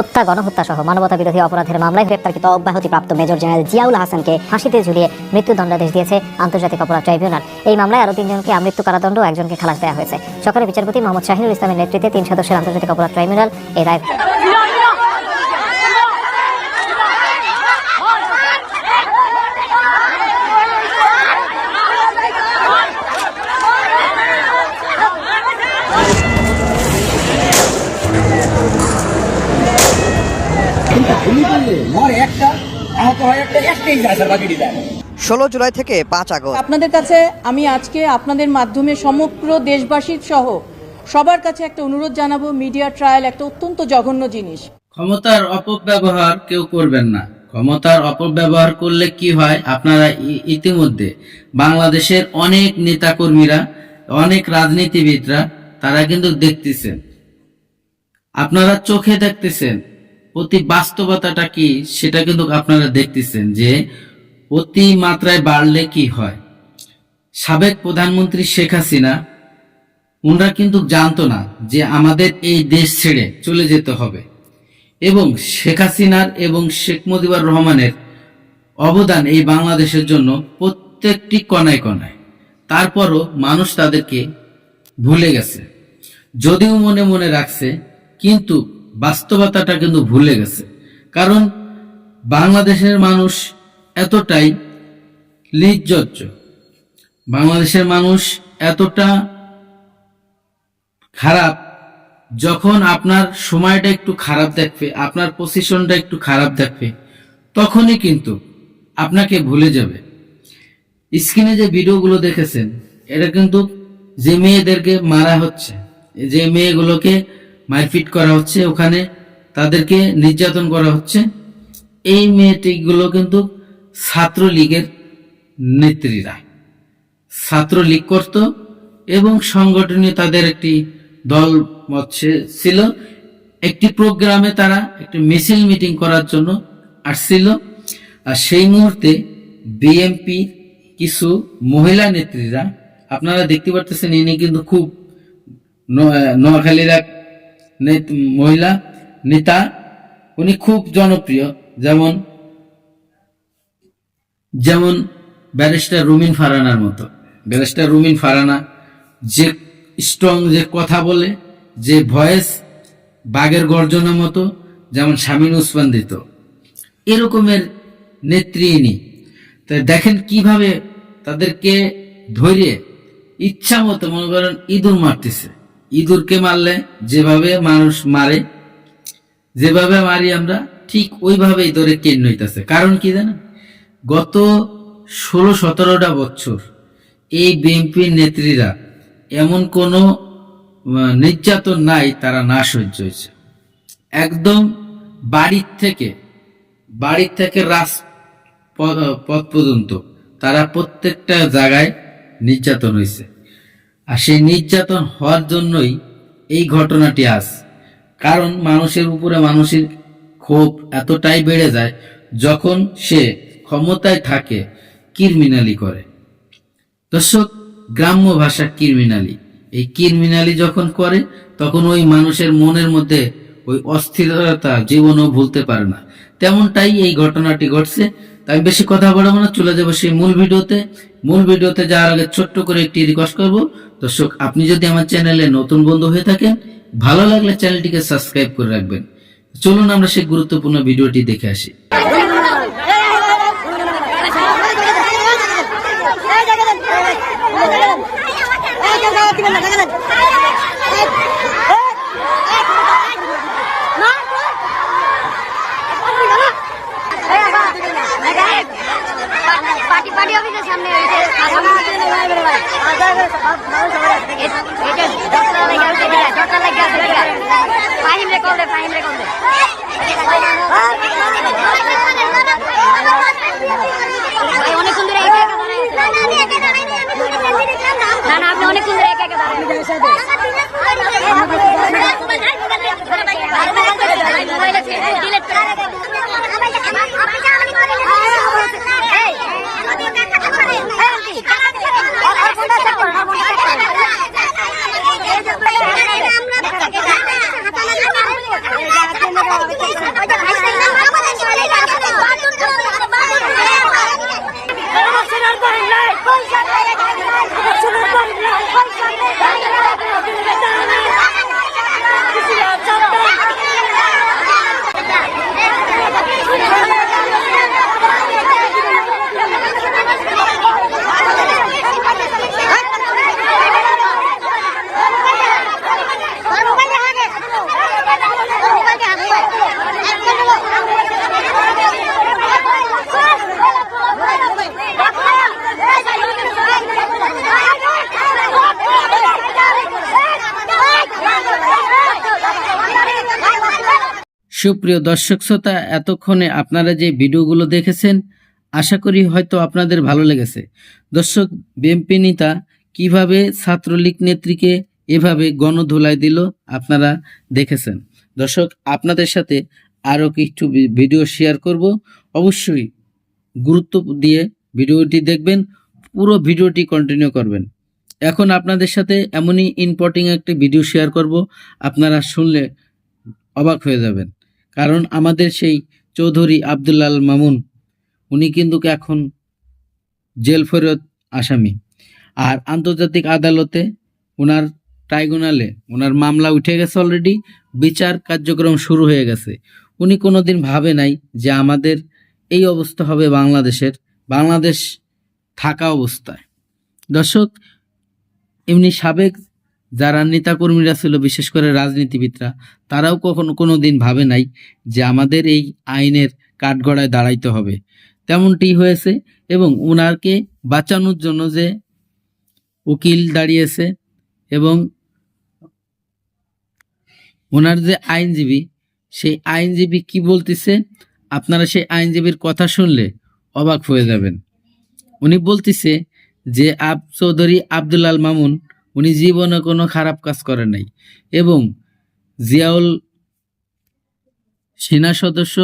হত্যা গণহত্যা সহ মানবতা বিরোধী অপরাধের মামলায় গ্রেপ্তারকৃত অব্যাহতিপ্রাপ্ত মেজর জেনারেল জিয়াউল হাসানকে ফাঁসিতে ঝুলিয়ে মৃত্যুদণ্ডাদেশ দিয়েছে আন্তর্জাতিক অপরাধ ট্রাইব্যুনাল। এই মামলায় আরও তিনজনকে আমৃত্যু কারাদণ্ড, একজনকে খালাস দেওয়া হয়েছে। সকালে বিচারপতি মোহাম্মদ শাহিনুল ইসলামের নেতৃত্বে তিন সদস্যের আন্তর্জাতিক অপরাধ ট্রাইব্যুনাল এই রায় একটাই যায় স্যার বাকিটি যায় ষোলো জুলাই থেকে পাঁচ আগস্ট। আপনাদের কাছে আমি আজকে আপনাদের মাধ্যমে সমগ্র দেশবাসীর সহ সবার কাছে একটা অনুরোধ জানাব মিডিয়া ট্রায়াল একটা অত্যন্ত জঘন্য জিনিস। ক্ষমতার অপব্যবহার কেউ করবেন না। ক্ষমতার অপব্যবহার করলে কি হয়? আপনারা ইতিমধ্যে বাংলাদেশের অনেক নেতাকর্মীরা অনেক রাজনীতিবিদরা তারা কিন্তু দেখতেছেন। আপনারা চোখে দেখতেছেন। অতি বাস্তবতাটা কি সেটা কিন্তু আপনারা দেখতেছেন যে অতি মাত্রায় বাড়লে কি হয়? সাবেক প্রধানমন্ত্রী শেখ হাসিনা ওনারা কিন্তু জানতো না যে আমাদের এই দেশ ছেড়ে চলে যেতে হবে। এবং শেখ হাসিনার এবং শেখ মুজিবুর রহমানের অবদান এই বাংলাদেশের জন্য প্রত্যেকটি কণায় কণায়। তারপরও মানুষ তাদেরকে ভুলে গেছে। যদিও মনে মনে রাখছে, কিন্তু বাস্তবতাটা কিন্তু ভুলে গেছে। কারণ বাংলাদেশের মানুষ এতটাই নির্জজ্জ বাংলাদেশের মানুষ এতটা খারাপ, যখন আপনার সময়টা একটু খারাপ দেখবে, আপনার পজিশনটা একটু খারাপ দেখবে, তখনই কিন্তু আপনাকে ভুলে যাবে। স্ক্রিনে যে ভিডিওগুলো দেখেছেন, এটা কিন্তু যে মেয়েদেরকে মারা হচ্ছে, যে মেয়েগুলোকে মারপিট করা হচ্ছে ওখানে, তাদেরকে নির্যাতন করা হচ্ছে। এই মেয়েটিগুলো কিন্তু ছাত্রলীগের নেত্রীরা। ছাত্রলীগ করত এবং সংগঠনে তাদের একটি দল ছিল। একটি প্রোগ্রামে তারা একটি মিছিল মিটিং করার জন্য আসছিল। আর সেই মুহূর্তে বিএমপি কিছু মহিলা নেত্রীরা, আপনারা দেখতে পারতেছেন, ইনি কিন্তু খুব নোয়াখালীর মহিলা, নেতা, উনি খুব জনপ্রিয়। যেমন যেমন ব্যারিস্টার রুমিন ফারানার মতো। ব্যারিস্টার রুমিন ফারানা যে স্ট্রং যে কথা বলে, যে ভয়েস বাঘের গর্জনের মতো, যেমন স্বামীন উসমান দিত। এরকমের নেত্রী ইনি। তাই দেখেন কীভাবে তাদেরকে ধরে ইচ্ছা মতো মনে করেন ইঁদুর মারতেছে। ইঁদুরকে মারলে যেভাবে মানুষ মারে, যেভাবে মারি আমরা, ঠিক ওইভাবে ধরে কেন হইতেছে? কারণ কি জানেন? গত ষোলো সতেরোটা বছর এই বিএনপির নেত্রীরা এমন কোনো নির্যাতন নাই, তারা না সহ্য হয়েছে। একদম বাড়ির থেকে বাড়ির থেকে রাস পথ পর্যন্ত তারা প্রত্যেকটা জায়গায় নির্যাতন হয়েছে। আর সেই নির্যাতন হওয়ার জন্যই এই ঘটনাটি আস কারণ মানুষের উপরে মানুষের ক্ষোভ এতটাই বেড়ে যায় যখন সে ক্ষমতায় থাকে, কিরমিনালি করে। দর্শক, গ্রাম্য ভাষা কিরমিনালি। এই কিরমিনালি যখন করে, তখন ওই মানুষের মনের মধ্যে ওই অস্থিরতা জীবনও ভুলতে পারে না। তেমনটাই এই ঘটনাটি ঘটছে। তাই বেশি কথা বলব না, চলে যাব সেই মূল ভিডিওতে। মূল ভিডিওতে যাওয়ার আগে ছোট্ট করে একটি রিকোয়েস্ট করব। দর্শক, আপনি যদি আমার চ্যানেলে নতুন বন্ধু হয়ে থাকেন, ভালো লাগলে চ্যানেলটিকে সাবস্ক্রাইব করে রাখবেন। চলুন আমরা সেই গুরুত্বপূর্ণ ভিডিওটি দেখে আসি। পার্টি পার্টি অফিসের সামনে ফাহিম রে দে ফাহিম রে কল দে 你 সুপ্রিয় দর্শক শ্রোতা, এতক্ষণে আপনারা যে ভিডিওগুলো দেখেছেন, আশা করি হয়তো আপনাদের ভালো লেগেছে। দর্শক বিএনপি নেতা কীভাবে ছাত্রলীগ নেত্রীকে এভাবে গণধোলাই দিল, আপনারা দেখেছেন। দর্শক, আপনাদের সাথে আরও কিছু ভিডিও শেয়ার করব। অবশ্যই গুরুত্ব দিয়ে ভিডিওটি দেখবেন, পুরো ভিডিওটি কন্টিনিউ করবেন। এখন আপনাদের সাথে এমনই ইম্পর্টিং একটি ভিডিও শেয়ার করব, আপনারা শুনলে অবাক হয়ে যাবেন। কারণ আমাদের সেই চৌধুরী আবদুল্লাল মামুন, উনি কিন্তু এখন জেল ফেরত আসামি। আর আন্তর্জাতিক আদালতে ওনার ট্রাইব্যুনালে ওনার মামলা উঠে গেছে অলরেডি বিচার কার্যক্রম শুরু হয়ে গেছে। উনি কোনো দিন ভাবে নাই যে আমাদের এই অবস্থা হবে বাংলাদেশের, বাংলাদেশ থাকা অবস্থায়। দর্শক, এমনি সাবেক যারা নেতাকর্মীরা ছিল, বিশেষ করে রাজনীতিবিদরা, তারাও কখনো কোনো দিন ভাবে নাই যে আমাদের এই আইনের কাঠগড়ায় দাঁড়াইতে হবে। তেমনটি হয়েছে এবং ওনাকে বাঁচানোর জন্য যে উকিল দাঁড়িয়েছে এবং ওনার যে আইনজীবী, সেই আইনজীবী কি বলতেছে? আপনারা সেই আইনজীবীর কথা শুনলে অবাক হয়ে যাবেন। উনি বলতেছে যে আব চৌধুরী আব্দুল আল মামুন উনি জীবনে কোনো খারাপ কাজ করেন নাই। এবং জিয়াউল সেনা সদস্য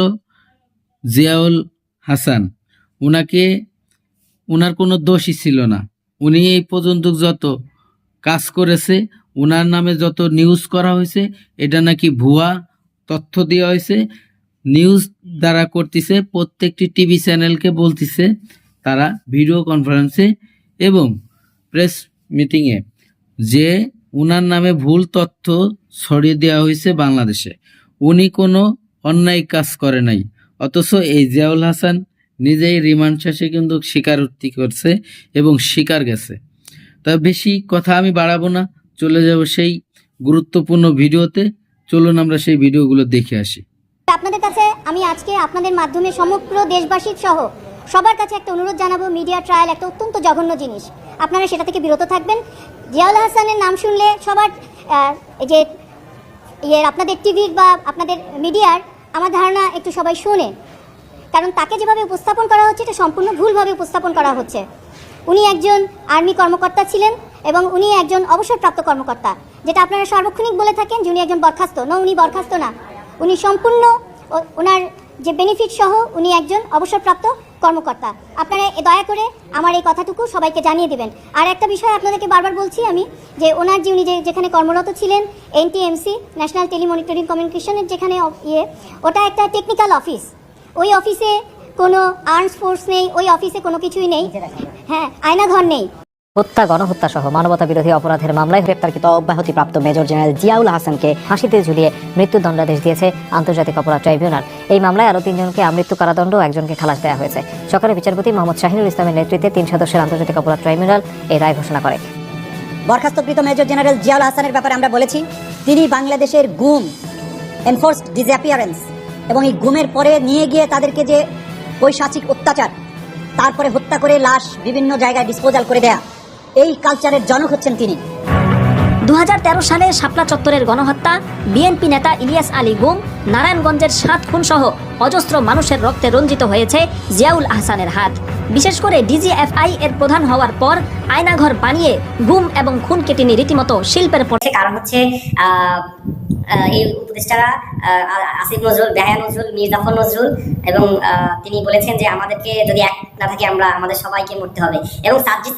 জিয়াউল হাসান, উনাকে, উনার কোনো দোষই ছিল না। উনি এই পর্যন্ত যত কাজ করেছে, উনার নামে যত নিউজ করা হয়েছে, এটা নাকি ভুয়া তথ্য দেওয়া হয়েছে। নিউজ দ্বারা করতেছে, প্রত্যেকটি টিভি চ্যানেলকে বলতেছে তারা ভিডিও কনফারেন্সে এবং প্রেস মিটিংয়ে যে উনার নামে ভুল তথ্য ছড়িয়ে দেওয়া হয়েছে বাংলাদেশে। উনি কোনো অন্যায় কাজ করে নাই। অথচ এই জিয়াউল হাসান নিজেই রিমান্ড শেষে কিন্তু স্বীকারোক্তি করছে এবং স্বীকার গেছে। তা বেশি কথা আমি বাড়াবো না, চলে যাব সেই গুরুত্বপূর্ণ ভিডিওতে। চলুন আমরা সেই ভিডিওগুলো দেখে আসি। আপনাদের কাছে আমি আজকে আপনাদের মাধ্যমে সমগ্র দেশবাসীর সহ সবার কাছে একটা অনুরোধ জানাব মিডিয়া ট্রায়াল একটা অত্যন্ত জঘন্য জিনিস। আপনারা সেটা থেকে বিরত থাকবেন। জিয়াউল হাসানের নাম শুনলে সবার যে ইয়ে আপনাদের টিভির বা আপনাদের মিডিয়ার আমার ধারণা একটু সবাই শোনে। কারণ তাকে যেভাবে উপস্থাপন করা হচ্ছে, এটা সম্পূর্ণ ভুলভাবে উপস্থাপন করা হচ্ছে। উনি একজন আর্মি কর্মকর্তা ছিলেন এবং উনি একজন অবসরপ্রাপ্ত কর্মকর্তা। যেটা আপনারা সার্বক্ষণিক বলে থাকেন যে উনি একজন বরখাস্ত। না, উনি বরখাস্ত না। উনি সম্পূর্ণ ওনার যে বেনিফিট সহ উনি একজন অবসরপ্রাপ্ত কর্মকর্তা। আপনারা দয়া করে আমার এই কথাটুকু সবাইকে জানিয়ে দিবেন। আর একটা বিষয় আপনাদেরকে বারবার বলছি আমি যে ওনার যে উনি যে যেখানে কর্মরত ছিলেন এনটিএমসি ন্যাশনাল টেলিমনিটরিং কমিউনিকেশনের যেখানে ইয়ে ওটা একটা টেকনিক্যাল অফিস ওই অফিসে কোনো আর্মস ফোর্স নেই ওই অফিসে কোনো কিছুই নেই। হ্যাঁ আয়নাঘর নেই। হত্যা, গণহত্যা সহ মানবতা বিরোধী অপরাধের মামলায় গ্রেপ্তারকৃত অব্যাহতিপ্রাপ্ত মেজর জেনারেল জিয়াউল হাসানকে ফাঁসিতে ঝুলিয়ে মৃত্যুদণ্ডাদেশ দিয়েছে আন্তর্জাতিক অপরাধ ট্রাইব্যুনাল। এই মামলায় আরও তিনজনকে আমৃত্যু কারাদণ্ড ও একজনকে খালাস দেওয়া হয়েছে। সকালে বিচারপতি মোহাম্মদ শাহিনুল ইসলামের নেতৃত্বে তিন সদস্যের আন্তর্জাতিক অপরাধ ট্রাইব্যুনাল এই রায় ঘোষণা করে। বরখাস্তকৃত মেজর জেনারেল জিয়াউল হাসানের ব্যাপারে আমরা বলেছি, তিনি বাংলাদেশের গুম এনফোর্সড ডিসঅ্যাপিয়ারেন্স এবং এই গুমের পরে নিয়ে গিয়ে তাদেরকে যে পৈশাচিক অত্যাচার, তারপরে হত্যা করে লাশ বিভিন্ন জায়গায় ডিসপোজাল করে দেয়া এই কালচারের জনক হচ্ছেন তিনি। দু সালে শাপলা চত্বরের গণহত্যা, বিএনপি নেতা ইলিয়াস আলী গুম, নারায়ণগঞ্জের সাত খুন সহ অজস্র মানুষের রক্তে রঞ্জিত হয়েছে জিয়াউল আহসানের হাত। বিশেষ করে ডিজিএফআই এর প্রধান হওয়ার পর আয়নাঘর বানিয়ে গুম এবং খুনকে তিনি রীতিমতো শিল্পের পর হচ্ছে কারণ হচ্ছে এই উপদেষ্টারা আসিফ নজরুল বেহায়া নজরুল মীর জাফর নজরুল এবং তিনি বলেছেন যে আমাদেরকে যদি এক না থাকে, আমরা, আমাদের সবাইকে মরতে হবে। এবং সাজ্জিদ